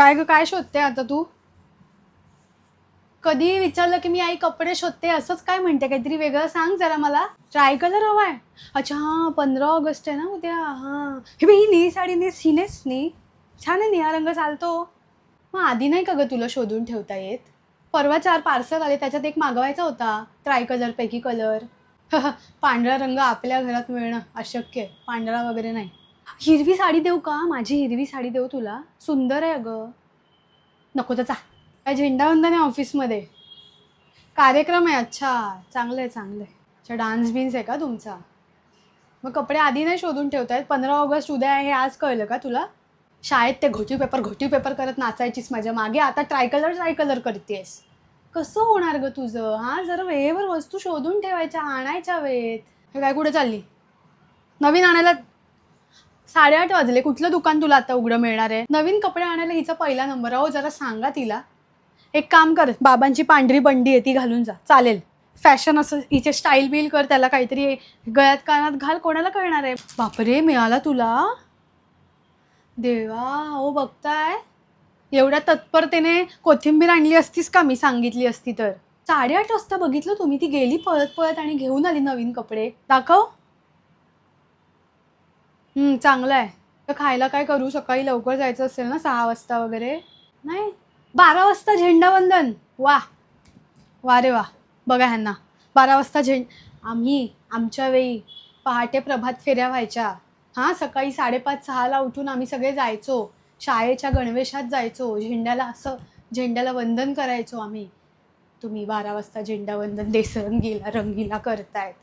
काय ग काय शोधते आता तू? कधी विचारलं की मी आई कपडे शोधते असंच काय म्हणते? काहीतरी वेगळं सांग जरा मला. ट्राय कलर आहे अच्छा हां पंधरा ऑगस्ट आहे ना उद्या? हां. हे बाई नी साडी नेस ही नेस नी छान आहे निळा रंग चालतो. मग आधी नाही का गं तुला शोधून ठेवता येत? परवा चार पार्सल आले त्याच्यात एक मागवायचा होता. ट्राय कलरपैकी कलर पांढरा रंग आपल्या घरात मिळणं अशक्य पांढरा वगैरे नाही. हिरवी साडी देऊ का? माझी हिरवी साडी देऊ तुला. सुंदर आहे अगं. नको तर चा काय झेंडावंदन आहे ऑफिसमध्ये. कार्यक्रम आहे. अच्छा. चांगलं आहे चांगलं आहे अच्छा डान्स बिन्स आहे का तुमचा? मग कपडे आधी नाही शोधून ठेवतायत. पंधरा ऑगस्ट उद्या आहे. हे आज कळलं का तुला? शाळेत ते घोटीव पेपर घोटीव पेपर करत नाचायचीस माझ्या मागे. आता ट्राय कलर ट्राय कलर करतेस कसं होणार गं तुझं? हां जरा वेळेवर वस्तू शोधून ठेवायच्या आणायच्या वेळेत. हे काय कुठे चालली? नवीन आणायला साडेआठ वाजले. कुठलं दुकान तुला आता उघडं मिळणार आहे? नवीन कपडे आणायला हिचा पहिला नंबर. अहो जरा सांगा तिला. एक काम कर बाबांची पांढरी बंडी आहे ती घालून जा. चालेल. फॅशन असं हिचे स्टाईल बिल कर त्याला काहीतरी गळ्यात कानात घाल. कोणाला कळणार आहे? बापरे मिळाला तुला? देवा हो बघताय. एवढ्या तत्परतेने कोथिंबीर आणली असतीस का? मी सांगितली असती तर. साडेआठ वाजता बघितलं तुम्ही. ती गेली पळत पळत आणि घेऊन आली नवीन कपडे. दाखव. चांगलं आहे तर खायला काय करू? सकाळी लवकर जायचं असेल ना सहा वाजता वगैरे? नाही बारा वाजता झेंडावंदन वा. वा रे वा. बघा ह्यांना. बारा वाजता झेंड आम्ही आमच्या वेळी पहाटे प्रभात फेऱ्या व्हायच्या. हां सकाळी साडेपाच सहाला उठून आम्ही सगळे जायचो. शाळेच्या गणवेशात जायचो. झेंड्याला असं झेंड्याला वंदन करायचो आम्ही. तुम्ही बारा वाजता झेंडावंदन देसरंगीला रंगीला करतायत.